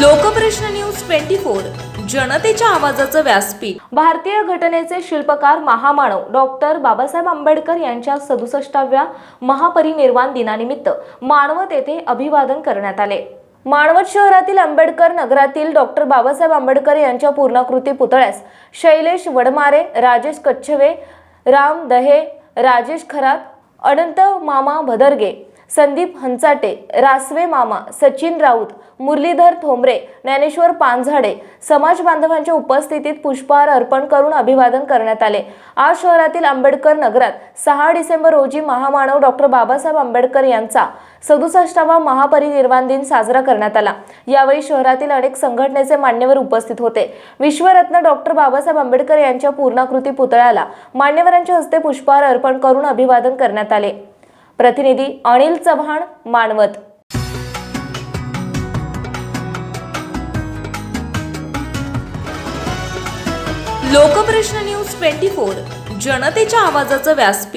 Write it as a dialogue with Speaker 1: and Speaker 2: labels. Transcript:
Speaker 1: Lokprashna news twenty four जनतेच्या आवाजाचं व्यासपीठ. भारतीय घटनेचे शिल्पकार महामानव डॉक्टर बाबासाहेब आंबेडकर यांच्या सदुसष्टाव्या महापरिनिर्वाण दिनानिमित्त मानवत येथे अभिवादन करण्यात आले. मानवत शहरातील आंबेडकर नगरातील डॉक्टर बाबासाहेब आंबेडकर यांच्या पूर्णाकृती पुतळ्यास शैलेश वडमारे राजेश कच्छवे राम दहे राजेश खरात अनंत मामा भदरगे संदीप हंचाटे रासवे मामा सचिन राऊत मुरलीधर थोंबरे ज्ञानेश्वर पानझाडे समाज बांधवांच्या उपस्थितीत पुष्पहार अर्पण करून अभिवादन करण्यात आले. आज शहरातील आंबेडकर नगरात सहा डिसेंबर रोजी महामानव डॉक्टर बाबासाहेब आंबेडकर यांचा सदुसष्टावा महापरिनिर्वाण दिन साजरा करण्यात आला. यावेळी शहरातील अनेक संघटनेचे मान्यवर उपस्थित होते. विश्वरत्न डॉक्टर बाबासाहेब आंबेडकर यांच्या पूर्णाकृती पुतळ्याला मान्यवरांच्या हस्ते पुष्पहार अर्पण करून अभिवादन करण्यात आले. प्रतिनिधी Anil Chavan Manwat. Lokprashna news twenty four जनतेच्या आवाजाचं व्यासपीठ.